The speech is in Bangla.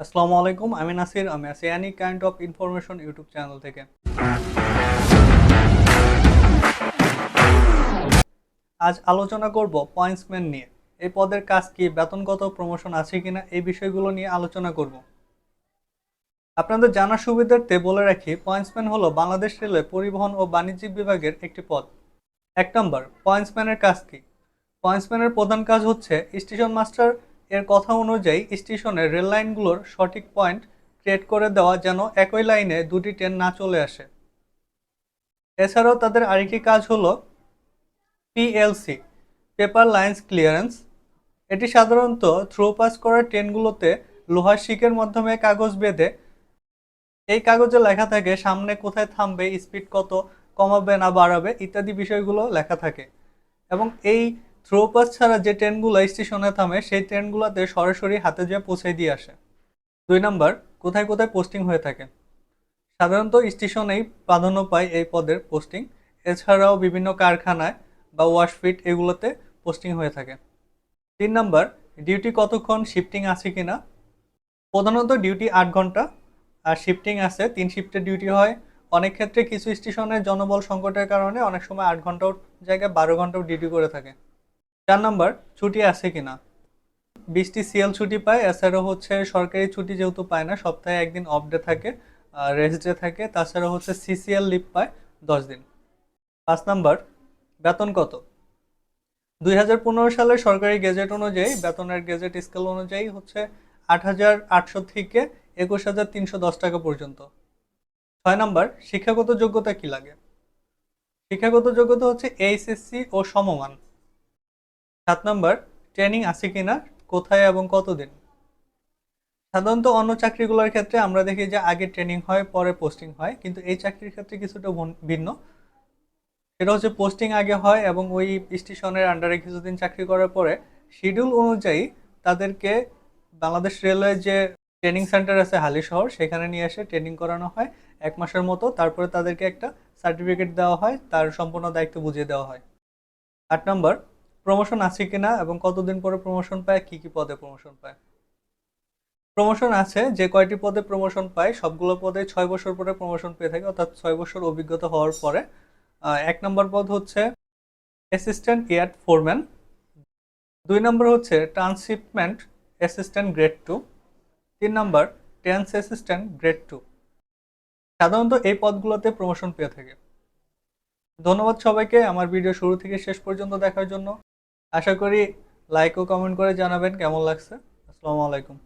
আসসালামু আলাইকুম, আমি নাসির, আমি আছি any kind of information YouTube channel থেকে। আজ আলোচনা করব পয়েন্টসম্যান নিয়ে। এই পদের কাজ কি, বেতনগত প্রমোশন আছে কিনা, এই বিষয়গুলো নিয়ে আলোচনা করব। আপনাদের জানার সুবিধার্থে বলে রাখি পয়েন্টসম্যান হলো বাংলাদেশ রেলওয়ে পরিবহন ও বাণিজ্যিক বিভাগের একটি পদ। এক নম্বর পয়েন্টসম্যানের কাজ কি? পয়েন্টসম্যানের প্রধান কাজ হচ্ছে স্টেশন মাস্টার এর কথা অনুযায়ী স্টেশনের রেল লাইনগুলোর সঠিক পয়েন্ট ক্রিয়েট করে দেওয়া যেন একই লাইনে দুটি ট্রেন না চলে আসে। এছাড়াও তাদের আরেকটি কাজ হলো পিএলসি পেপার লাইন্স ক্লিয়ারেন্স এটি সাধারণত থ্রো পাস করা ট্রেনগুলোতে লোহার শিকের মাধ্যমে কাগজ বেঁধে, এই কাগজে লেখা থাকে সামনে কোথায় থামবে স্পিড কত, কমাবে না বাড়াবে ইত্যাদি বিষয়গুলো লেখা থাকে। এবং এই থ্রো পাস ছাড়া যে ট্রেনগুলো স্টেশনে থামে, সেই ট্রেনগুলোতে সরাসরি হাতে যেয়ে পৌঁছে দিয়ে আসে। দুই নাম্বার, কোথায় কোথায় পোস্টিং হয়ে থাকে। সাধারণত স্টেশনেই প্রাধান্য পায় এই পদের পোস্টিং। এছাড়াও বিভিন্ন কারখানায় বা ওয়াশফিট এগুলোতে পোস্টিং হয়ে থাকে। তিন নাম্বার, ডিউটি কতক্ষণ শিফটিং আছে কিনা? প্রধানত ডিউটি আট ঘণ্টা, আর শিফটিং আছে তিন শিফটের ডিউটি হয়। অনেক ক্ষেত্রে কিছু স্টেশনে জনবল সংকটের কারণে অনেক সময় আট ঘন্টাও জায়গায় বারো ঘন্টাও ডিউটি করে থাকে। চার নাম্বার, ছুটি আছে কিনা? বিশটি সিএল ছুটি পায়, এছাড়াও হচ্ছে সরকারি ছুটি যেহেতু পায় না, সপ্তাহে একদিন অফ ডে থাকে রেস্ট ডে থাকে তাছাড়া হচ্ছে সিসিএল লিভ পায় দশ দিন। পাঁচ নাম্বার, বেতন কত? দুই হাজার পনেরো সালের সরকারি গেজেট অনুযায়ী, বেতনের গেজেট স্কেল অনুযায়ী হচ্ছে আট হাজার আটশো থেকে একুশ হাজার তিনশো দশ টাকা পর্যন্ত। ছয় নাম্বার, শিক্ষাগত যোগ্যতা কি লাগে? শিক্ষাগত যোগ্যতা হচ্ছে এইচএসসি ও সমমান। সাত নাম্বার ট্রেনিং আছে কিনা, কোথায় এবং কতদিন? সাধারণত অন্য চাকরিগুলোর ক্ষেত্রে আমরা দেখি যে আগে ট্রেনিং হয়, পরে পোস্টিং হয়, কিন্তু এই চাকরির ক্ষেত্রে কিছুটা ভিন্ন। সেটা হচ্ছে পোস্টিং আগে হয় এবং ওই স্টেশনের আন্ডারে কিছুদিন চাকরি করার পরে শিডিউল অনুযায়ী তাদেরকে বাংলাদেশ রেলওয়ে যে ট্রেনিং সেন্টার আছে হালি শহর, সেখানে নিয়ে এসে ট্রেনিং করানো হয়। এক মাসের মতো তারপরে তাদেরকে একটা সার্টিফিকেট দেওয়া হয়, তার সম্পূর্ণ দায়িত্ব বুঝিয়ে দেওয়া হয়। আট নম্বর প্রমোশন আছে কিনা এবং কতদিন পরে প্রমোশন পায়, কি কি পদে প্রমোশন পায়? প্রমোশন আছে, যে কয়টি পদে প্রমোশন পায়, সবগুলো পদে ছয় বছর পরে প্রমোশন পেয়ে থাকে, অর্থাৎ ছয় বছর অভিজ্ঞতা হওয়ার পরে। এক নম্বর পদ হচ্ছে অ্যাসিস্ট্যান্ট এয়ার ফোরম্যান দুই নম্বর হচ্ছে ট্রান্সশিপমেন্ট অ্যাসিস্ট্যান্ট গ্রেড টু তিন নম্বর টেন্স অ্যাসিস্ট্যান্ট গ্রেড টু সাধারণত এই পদগুলোতে প্রমোশন পেয়ে থাকে। ধন্যবাদ সবাইকে, আমার ভিডিও শুরু থেকে শেষ পর্যন্ত দেখার জন্য। আশা করি লাইক ও কমেন্ট করে জানাবেন কেমন লাগছে? আসসালামু আলাইকুম।